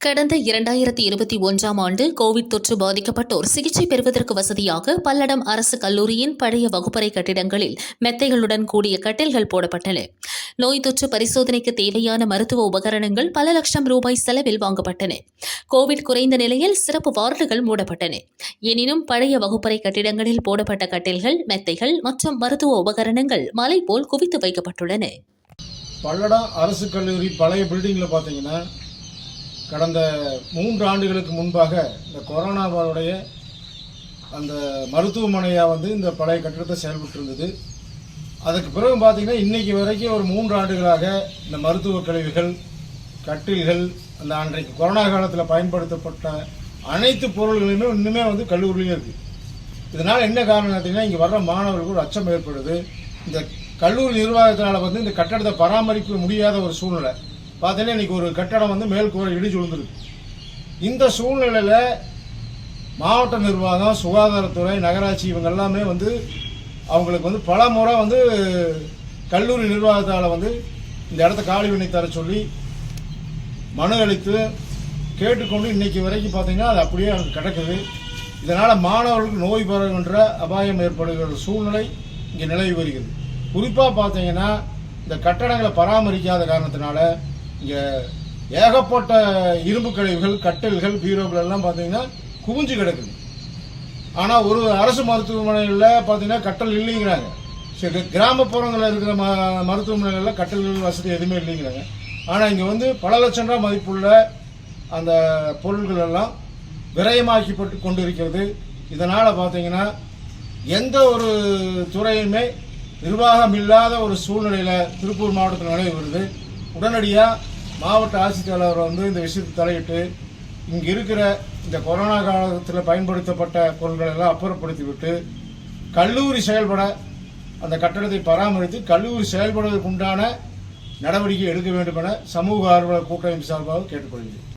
கடந்த இரண்டாயிரத்தி இருபத்தி ஒன்றாம் ஆண்டு கோவிட் தொற்று பாதிக்கப்பட்டோர் சிகிச்சை பெறுவதற்கு வசதியாக பல்லடம் அரசு கல்லூரியின் பழைய வகுப்பறை கட்டிடங்களில் மெத்தைகளுடன் கூடிய கட்டில்கள் போடப்பட்டன. நோய் தொற்று பரிசோதனைக்கு தேவையான மருத்துவ உபகரணங்கள் பல லட்சம் ரூபாய் செலவில் வாங்கப்பட்டன. கோவிட் குறைந்த நிலையில் சிறப்பு வார்டுகள் மூடப்பட்டன. எனினும் பழைய வகுப்பறை கட்டிடங்களில் போடப்பட்ட கட்டில்கள் மெத்தைகள் மற்றும் மருத்துவ உபகரணங்கள் மலை போல் குவித்து வைக்கப்பட்டுள்ளன. பல்லடம் அரசு கல்லூரி பழைய பில்டிங்கில் பார்த்தீங்கன்னா கடந்த மூன்று ஆண்டுகளுக்கு முன்பாக இந்த கொரோனாவுடைய அந்த மருத்துவமனையாக வந்து இந்த பழைய கட்டிடத்தை செயல்பட்டு இருந்தது அதுக்கு பிறகு பார்த்திங்கன்னா இன்றைக்கி வரைக்கும் ஒரு மூன்று ஆண்டுகளாக இந்த மருத்துவ கழிவுகள் கட்டில்கள் அந்த அன்றைக்கு கொரோனா காலத்தில் பயன்படுத்தப்பட்ட அனைத்து பொருள்களுமே இன்னுமே வந்து கல்லூரியிலும் இருக்குது இதனால் என்ன காரணம் பார்த்தீங்கன்னா இங்கே வர்ற மாணவர்களுக்கு ஒரு அச்சம் ஏற்படுது. இந்த கல்லூரி நிர்வாகத்தினால் வந்து இந்த கட்டடத்தை பராமரிக்க முடியாத ஒரு சூழ்நிலை. பார்த்தீங்கன்னா இன்றைக்கி ஒரு கட்டடம் வந்து மேல் கூரை இடிச்சு விழுந்துருக்கு. இந்த சூழ்நிலையில் மாவட்ட நிர்வாகம் சுகாதாரத்துறை நகராட்சி இவங்க எல்லாமே வந்து அவங்களுக்கு வந்து பல முறை வந்து கல்லூரி நிர்வாகத்தால் வந்து இந்த இடத்த காலி பண்ணி தர சொல்லி மனு அளித்து கேட்டுக்கொண்டு இன்றைக்கி வரைக்கும் பார்த்தீங்கன்னா அது அப்படியே அங்கே கிடக்குது. இதனால் மாணவர்களுக்கு நோய் பரவுகின்ற அபாயம் ஏற்படுகிற சூழ்நிலை இங்கே நிலவி வருகிறது. குறிப்பாக பார்த்தீங்கன்னா இந்த கட்டடங்களை பராமரிக்காத காரணத்தினால இங்கே ஏகப்பட்ட இரும்பு கழிவுகள் கட்டில்கள் பீரோக்கள் எல்லாம் பார்த்தீங்கன்னா குவிஞ்சு கிடக்குது. ஆனால் ஒரு அரசு மருத்துவமனையில் பார்த்தீங்கன்னா கட்டல் இல்லைங்கிறாங்க. சரி கிராமப்புறங்களில் இருக்கிற ம மருத்துவமனைகளில் கட்டல்கள் வசதி எதுவுமே இல்லைங்கிறாங்க. ஆனால் இங்கே வந்து பல லட்சம் ரூபா மதிப்புள்ள அந்த பொருள்கள் எல்லாம் விரயமாக்கப்பட்டு கொண்டு இருக்கிறது இதனால் பார்த்தீங்கன்னா எந்த ஒரு துறையுமே நிர்வாகம் இல்லாத ஒரு சூழ்நிலையில் திருப்பூர் மாவட்டத்தில் நிலவி வருது உடனடியாக மாவட்ட ஆட்சித்தலைவர் வந்து இந்த விஷயத்தை தலையிட்டு இங்கே இருக்கிற இந்த கொரோனா காலத்தில் பயன்படுத்தப்பட்ட பொருட்களை எல்லாம் அப்புறப்படுத்தி விட்டு கல்லூரி செயல்பட அந்த கட்டடத்தை பராமரித்து கல்லூரி செயல்படுவதற்கு உண்டான நடவடிக்கை எடுக்க வேண்டும் என சமூக ஆர்வலர் கூட்டமைப்பு சார்பாக கேட்டுக்கொள்கிறேன்.